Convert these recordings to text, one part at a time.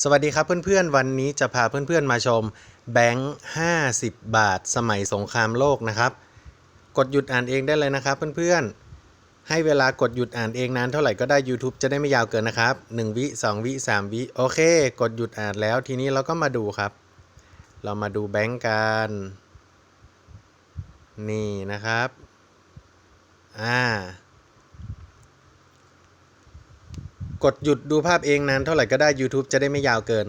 สวัสดีครับเพื่อนๆ วันนี้จะพาเพื่อนๆมาชมแบงค์50 บาท สมัยสงครามโลกนะครับ กดหยุดอ่านเองได้เลยนะครับเพื่อนๆ ให้เวลากดหยุดอ่านเองนานเท่าไหร่ก็ได้ YouTube จะได้ไม่ยาวเกินนะครับ 1 วิ 2 วิ 3 วิ โอเค กดหยุดอ่านแล้วทีนี้เราก็มาดูครับ เรามาดูแบงค์กัน นี่นะครับ อ่า กดหยุดดูภาพเองนานเท่าไหร่ก็ได้ YouTube จะได้ไม่ยาวเกิน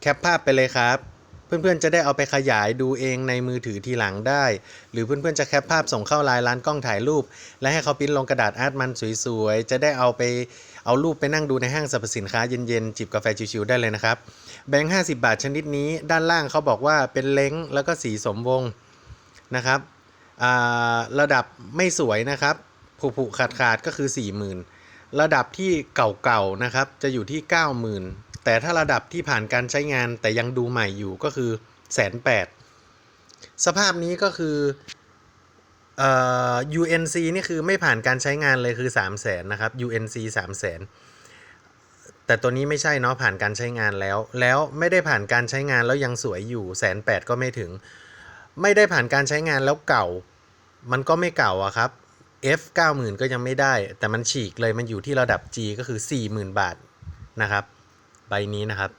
แคปภาพไปเลยครับ เพื่อนๆจะได้เอาไปขยายดูเองในมือถือทีหลังได้ หรือเพื่อนๆจะแคปภาพส่งเข้าไลน์ร้านกล้องถ่ายรูป และให้เขาปริ้นลงกระดาษอาร์ตมันสวยๆ จะได้เอาไปเอารูปไปนั่งดูในห้างสรรพสินค้าเย็นๆ จิบกาแฟชิวๆได้เลยนะครับ แบงค์ 50 บาทชนิดนี้ด้านล่างเขาบอกว่าเป็นเล้งแล้วก็สีสมวงนะครับอ่าระดับไม่สวยนะครับผุๆขาดๆก็คือ 40,000 ระดับที่เก่าๆนะครับจะอยู่ที่ 90,000 แต่ถ้าระดับที่ผ่านการใช้งานแต่ยังดูใหม่อยู่ก็คือแสนแปดสภาพนี้ก็คือเอ่อ UNC นี่คือไม่ผ่านการใช้งานเลยคือ 3 0 0แสนนะครับ UNC 3 0 0แสนแต่ตัวนี้ไม่ใช่เนาะผ่านการใช้งานแล้ว แล้วไม่ได้ผ่านการใช้งานแล้วยังสวยอยู่แสนแปดก็ไม่ถึง ไม่ได้ผ่านการใช้งานแล้วเก่า มันก็ไม่เก่าอะครับ F 90,000 ก็ยังไม่ได้ แต่มันฉีกเลยมันอยู่ที่ระดับ G ก็คือ 40,000 บาทนะครับ ใบนี้นะครับ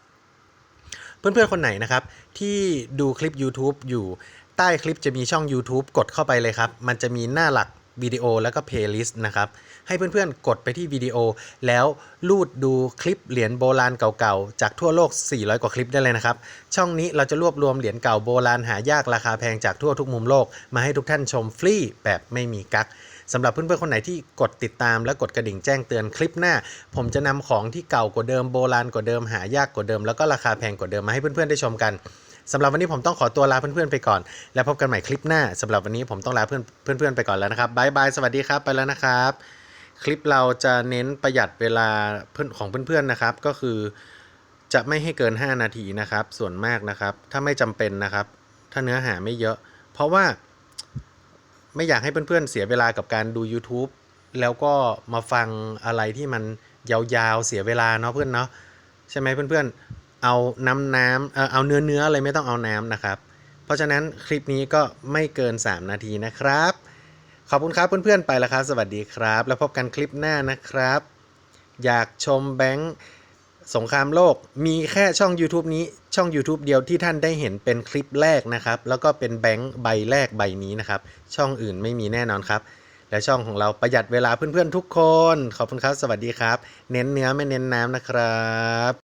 เพื่อนๆ คนไหนนะครับ ที่ดูคลิป YouTube อยู่ใต้คลิปจะมีช่อง YouTube กดเข้าไปเลยครับ มันจะมีหน้าหลัก วิดีโอแล้วก็เพลย์ลิสต์นะครับ ให้เพื่อนๆ กดไปที่วิดีโอ แล้วลูดดูคลิปเหรียญโบราณเก่าๆ จากทั่วโลก 400 กว่าคลิปได้เลยนะครับ ช่องนี้เราจะรวบรวมเหรียญเก่าโบราณหายากราคาแพงจากทั่วทุกมุมโลก มาให้ทุกท่านชมฟรีแบบไม่มีกั๊กสำหรับเพื่อนๆ คนไหนที่กดติดตามและกดกระดิ่งแจ้งเตือนคลิปหน้า ผมจะนำของที่เก่ากว่าเดิมโบราณกว่าเดิมหายากกว่าเดิม แล้วก็ราคาแพงกว่าเดิมมาให้เพื่อนๆ ได้ชมกัน สำหรับวันนี้ผมต้องขอตัวลาเพื่อนๆไปก่อน แล้วพบกันใหม่คลิปหน้าสำหรับวันนี้ผมต้องลาเพื่อนเพื่อนๆไปก่อนแล้วนะครับบายบายสวัสดีครับไปแล้วนะครับ คลิปเราจะเน้นประหยัดเวลาเพื่อนของเพื่อนๆนะครับ ก็คือจะไม่ให้เกิน 5 นาทีนะครับ ส่วนมากนะครับ ถ้าไม่จำเป็นนะครับ ถ้าเนื้อหาไม่เยอะ เพราะว่าไม่อยากให้เพื่อนๆเสียเวลากับการดู YouTube แล้วก็มาฟังอะไรที่มันยาวๆเสียเวลาเนาะเพื่อนเนาะใช่ไหมเพื่อนๆ เอาน้ำน้ำเออเอาเนื้อเนื้ออะไรไม่ต้องเอาน้ำนะครับ เพราะฉะนั้นคลิปนี้ก็ไม่เกิน 3 นาทีนะครับ ขอบคุณครับเพื่อนๆไปแล้วครับ สวัสดีครับ แล้วพบกันคลิปหน้านะครับ อยากชมแบงค์สงครามโลกมีแค่ช่อง YouTube นี้ช่อง YouTube เดียวที่ท่านได้เห็นเป็นคลิปแรกนะครับ แล้วก็เป็นแบงค์ใบแรกใบนี้นะครับ ช่องอื่นไม่มีแน่นอนครับ และช่องของเราประหยัดเวลาเพื่อนๆทุกคน ขอบคุณครับ สวัสดีครับ เน้นเนื้อไม่เน้นน้ำนะครับ